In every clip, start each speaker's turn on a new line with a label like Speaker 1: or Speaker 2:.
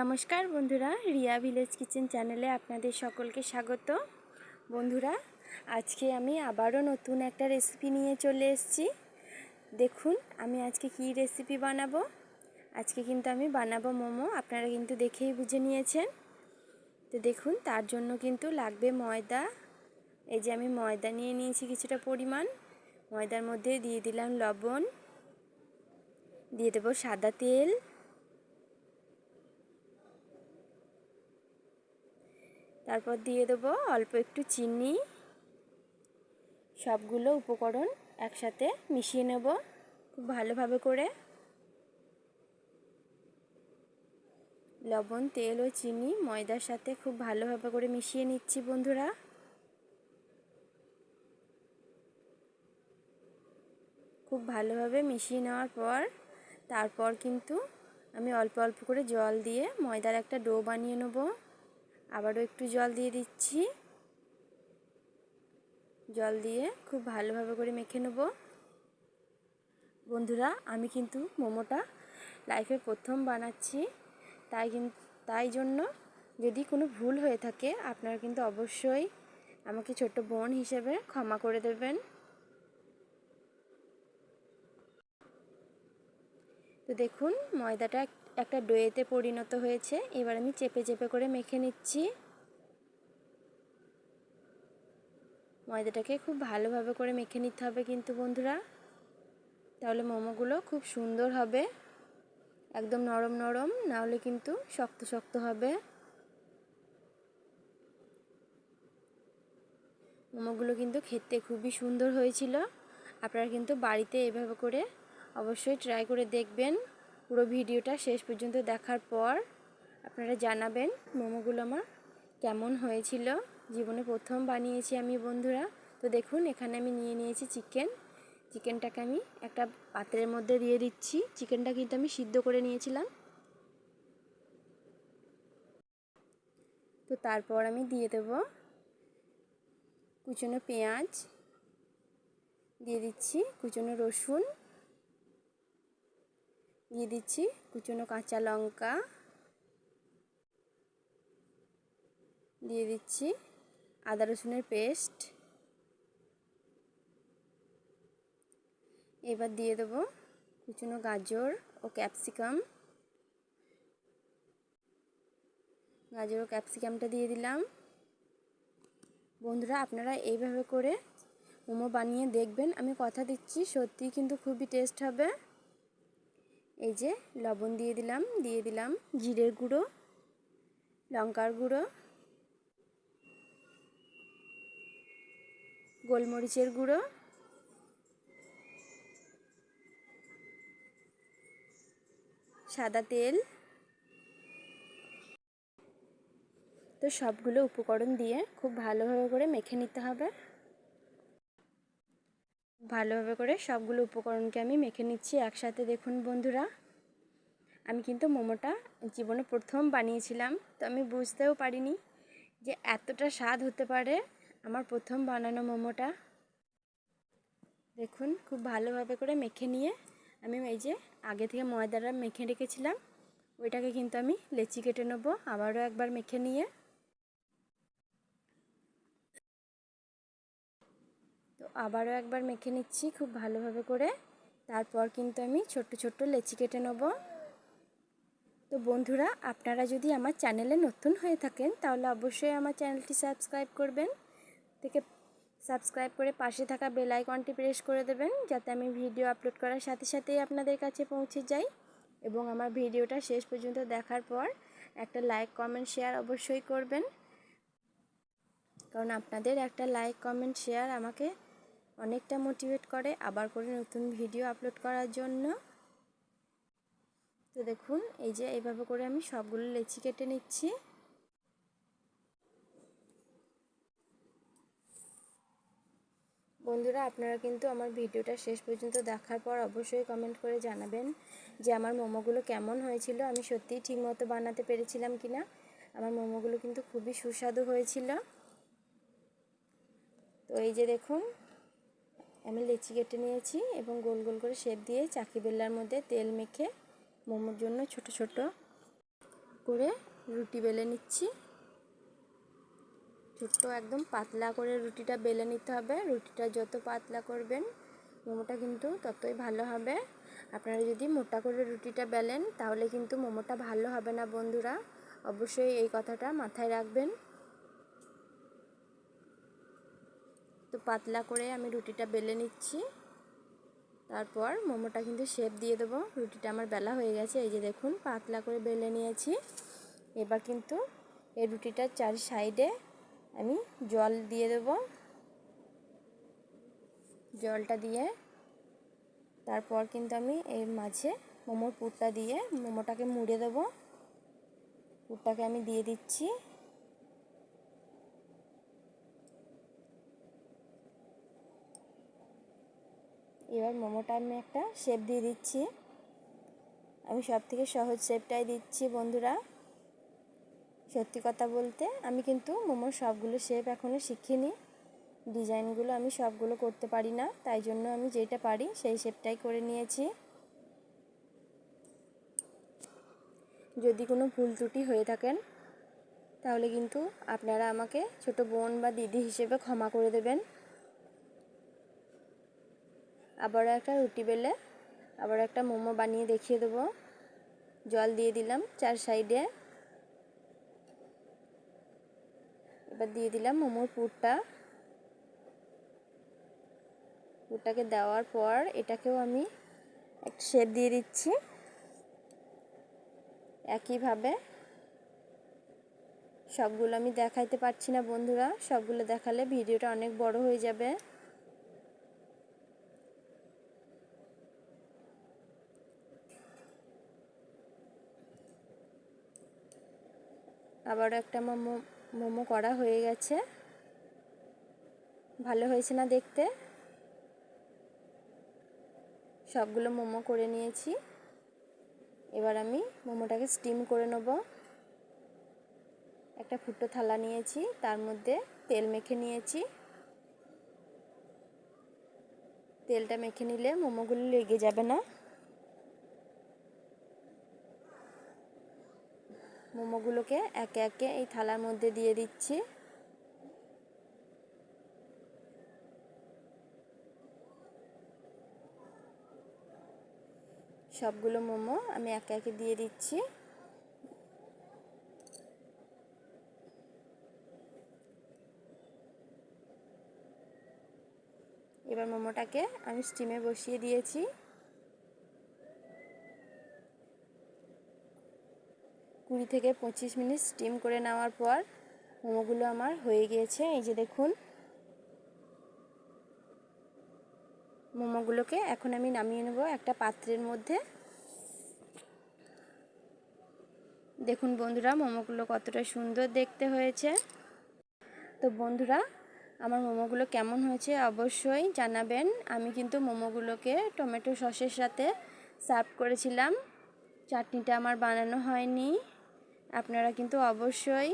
Speaker 1: নমস্কার বন্ধুরা, Riya village kitchen চ্যানেলে আপনাদের সকলকে স্বাগত। বন্ধুরা, আজকে আমি আবারও নতুন একটা রেসিপি নিয়ে চলে এসেছি। দেখুন, আমি আজকে কি রেসিপি বানাবো? আজকে কিন্তু আমি বানাবো মোমো, আপনারা কিন্তু দেখেই বুঝে নিয়েছেন। তো দেখুন, তার জন্য কিন্তু লাগবে ময়দা। এই যে আমি ময়দা নিয়ে নিয়েছি কিছুটা পরিমাণ। ময়দার মধ্যে দিয়ে দিলাম লবণ। দিয়ে দেবো সাদা তেল। তারপর দিয়ে দেবো অল্প একটু চিনি। সবগুলো উপকরণ একসাথে মিশিয়ে নেব খুব ভালোভাবে করে। লবণ, তেল ও চিনি ময়দার সাথে খুব ভালোভাবে করে মিশিয়ে নিচ্ছি বন্ধুরা। খুব ভালোভাবে মিশিয়ে নেওয়ার পর তারপর কিন্তু আমি অল্প অল্প করে জল দিয়ে ময়দার একটা ডো বানিয়ে নেব। আবারও একটু জল দিয়ে দিচ্ছি। জল দিয়ে খুব ভালোভাবে করে মেখে নেব। বন্ধুরা, আমি কিন্তু মোমোটা লাইফে প্রথম বানাচ্ছি। তাই কিন্তু তাই জন্য যদি কোনো ভুল হয়ে থাকে, আপনারা কিন্তু অবশ্যই আমাকে ছোট্ট বোন হিসেবে ক্ষমা করে দেবেন। তো দেখুন, ময়দাটা একটা ডোয়েতে পরিণত হয়েছে। এবার আমি চেপে চেপে করে মেখে নিচ্ছি। ময়দাটাকে খুব ভালোভাবে করে মেখে নিতে হবে কিন্তু বন্ধুরা। তাহলে মোমোগুলো খুব সুন্দর হবে। একদম নরম নরম, নাহলে কিন্তু শক্ত শক্ত হবে। মোমোগুলো কিন্তু খেতে খুবই সুন্দর হয়েছিল। আপনারা কিন্তু বাড়িতে এভাবে করে অবশ্যই ট্রাই করে দেখবেন। পুরো ভিডিওটা শেষ পর্যন্ত দেখার পর আপনারা জানাবেন মোমোগুলো আমার কেমন হয়েছিল? জীবনে প্রথম বানিয়েছি আমি বন্ধুরা। তো দেখুন, এখানে আমি নিয়ে নিয়েছি চিকেন। চিকেনটাকে আমি একটা পাত্রের মধ্যে দিয়ে দিচ্ছি। চিকেনটা কিন্তু আমি সিদ্ধ করে নিয়েছিলাম। তো তারপর আমি দিয়ে দেব কুচনো পেঁয়াজ। দিয়ে দিচ্ছি কুচনো রসুন। দিয়ে দিচ্ছি কুচনো কাঁচা লঙ্কা। দিয়ে দিচ্ছি আদা রসুনের পেস্ট। এবার দিয়ে দেবো কুচনো গাজর ও ক্যাপসিকাম। গাজর ও ক্যাপসিকামটা দিয়ে দিলাম। বন্ধুরা, আপনারা এইভাবে করে মোমো বানিয়ে দেখবেন। আমি কথা দিচ্ছি, সত্যিই কিন্তু খুবই টেস্ট হবে। এই যে লবণ দিয়ে দিলাম দিয়ে দিলাম জিরের গুঁড়ো, লঙ্কার গুঁড়ো, গোলমরিচের গুঁড়ো, সাদা তেল। তো সবগুলো উপকরণ দিয়ে খুব ভালোভাবে করে মেখে নিতে হবে। ভালোভাবে করে সবগুলো উপকরণকে আমি মেখে নিচ্ছি একসাথে। দেখুন বন্ধুরা, আমি কিন্তু মোমোটা জীবনে প্রথম বানিয়েছিলাম, তো আমি বুঝতেও পারিনি যে এতটা স্বাদ হতে পারে আমার প্রথম বানানো মোমোটা। দেখুন, খুব ভালোভাবে করে মেখে নিয়ে আমি এই যে আগে থেকে ময়দাটা মেখে রেখেছিলাম, ওইটাকে কিন্তু আমি লেচি কেটে নেব, আবারও একবার মেখে নিয়ে। আবারও একবার মেখে নিচ্ছি খুব ভালোভাবে করে। তারপর কিন্তু আমি ছোট্ট ছোট্ট লেচি কেটে নেব। তো বন্ধুরা, আপনারা যদি আমার চ্যানেলে নতুন হয়ে থাকেন, তাহলে অবশ্যই আমার চ্যানেলটি সাবস্ক্রাইব করবেন। থেকে সাবস্ক্রাইব করে পাশে থাকা বেল আইকনটি প্রেস করে দেবেন, যাতে আমি ভিডিও আপলোড করার সাথে সাথেই আপনাদের কাছে পৌঁছে যাই। এবং আমার ভিডিওটা শেষ পর্যন্ত দেখার পর একটা লাইক, কমেন্ট, শেয়ার অবশ্যই করবেন। কারণ আপনাদের একটা লাইক, কমেন্ট, শেয়ার আমাকে অনেকটা মোটিভেট করে আবার করে নতুন ভিডিও আপলোড করার জন্য। তো দেখুন, এই যে এইভাবে করে আমি সবগুলো লেচি কেটে নিচ্ছি। বন্ধুরা, আপনারা কিন্তু আমার ভিডিওটা শেষ পর্যন্ত দেখার পর অবশ্যই কমেন্ট করে জানাবেন যে আমার মোমোগুলো কেমন হয়েছিল। আমি সত্যিই ঠিকমতো বানাতে পেরেছিলাম কি না আমার মোমোগুলো কিন্তু খুবই সুস্বাদু হয়েছিল। তো এই যে দেখুন আমি লেচি কেটে নিয়েছি এবং গোল গোল করে শেপ দিয়ে চাকি বেল্লার মধ্যে তেল মেখে মোমোর জন্য ছোট ছোট করে রুটি বেলে নিচ্ছি। ছোট্ট একদম পাতলা করে রুটিটা বেলে নিতে হবে। রুটিটা যত পাতলা করবেন মোমোটা কিন্তু ততই ভালো হবে। আপনারা যদি মোটা করে রুটিটা বেলেন তাহলে কিন্তু মোমোটা ভালো হবে না বন্ধুরা। অবশ্যই এই কথাটা মাথায় রাখবেন। তো পাতলা করে আমি রুটিটা বেলে নিচ্ছি। তারপর মোমোটা কিন্তু শেপ দিয়ে দেবো। রুটিটা আমার বেলা হয়ে গেছে, এই যে দেখুন পাতলা করে বেলে নিয়েছি। এবার কিন্তু এই রুটিটার চার সাইডে আমি জল দিয়ে দেব। জলটা দিয়ে তারপর কিন্তু আমি এর মাঝে মোমোর পুরটা দিয়ে মোমোটাকে মুড়ে দেব। পুরটাকে আমি দিয়ে দিচ্ছি। এবার মোমোটা আমি একটা শেপ দিয়ে দিচ্ছি। আমি সব থেকে সহজ শেপটাই দিচ্ছি বন্ধুরা। সত্যি কথা বলতে আমি কিন্তু মোমোর সবগুলো শেপ এখনও শিখিনি। ডিজাইনগুলো আমি সবগুলো করতে পারি না, তাই জন্য আমি যেটা পারি সেই শেপটাই করে নিয়েছি। যদি কোনো ভুল ত্রুটি হয়ে থাকেন, তাহলে কিন্তু আপনারা আমাকে ছোট বোন বা দিদি হিসেবে ক্ষমা করে দেবেন। আবারও একটা রুটি বেলে আবার একটা মোমো বানিয়ে দেখিয়ে দেবো। জল দিয়ে দিলাম চার সাইডে। এবার দিয়ে দিলাম মোমোর পুরটা। পুরটাকে দেওয়ার পর এটাকেও আমি একটা শেপ দিয়ে দিচ্ছি। একইভাবে সবগুলো আমি দেখাইতে পারছি না বন্ধুরা, সবগুলো দেখালে ভিডিওটা অনেক বড় হয়ে যাবে। আবারও একটা মোমো মোমো করা হয়ে গেছে। ভালো হয়েছে না দেখতে? সবগুলো মোমো করে নিয়েছি। এবার আমি মোমোটাকে স্টিম করে নেব। একটা ফুটো থালা নিয়েছি, তার মধ্যে তেল মেখে নিয়েছি। তেলটা মেখে নিলে মোমোগুলো লেগে যাবে না। মোমোগুলোকে একে একে এই থালার মধ্যে দিয়ে দিচ্ছি। সবগুলো মোমো আমি একে একে দিয়ে দিচ্ছি। এবার মোমোটাকে আমি স্টিমে বসিয়ে দিয়েছি। কুড়ি থেকে পঁচিশ মিনিট স্টিম করে নেওয়ার পর মোমোগুলো আমার হয়ে গিয়েছে। এই যে দেখুন, মোমোগুলোকে এখন আমি নামিয়ে নেব একটা পাত্রের মধ্যে। দেখুন বন্ধুরা, মোমোগুলো কতটা সুন্দর দেখতে হয়েছে। তো বন্ধুরা, আমার মোমোগুলো কেমন হয়েছে অবশ্যই জানাবেন। আমি কিন্তু মোমোগুলোকে টমেটো সসের সাথে সার্ভ করেছিলাম। চাটনিটা আমার বানানো হয়নি। আপনারা কিন্তু অবশ্যই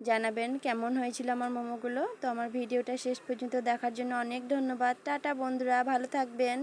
Speaker 1: জানাবেন কেমন হয়েছিল আমার মোমোগুলো। তো আমার ভিডিওটা শেষ পর্যন্ত দেখার জন্য অনেক ধন্যবাদ। টাটা বন্ধুরা, ভালো থাকবেন।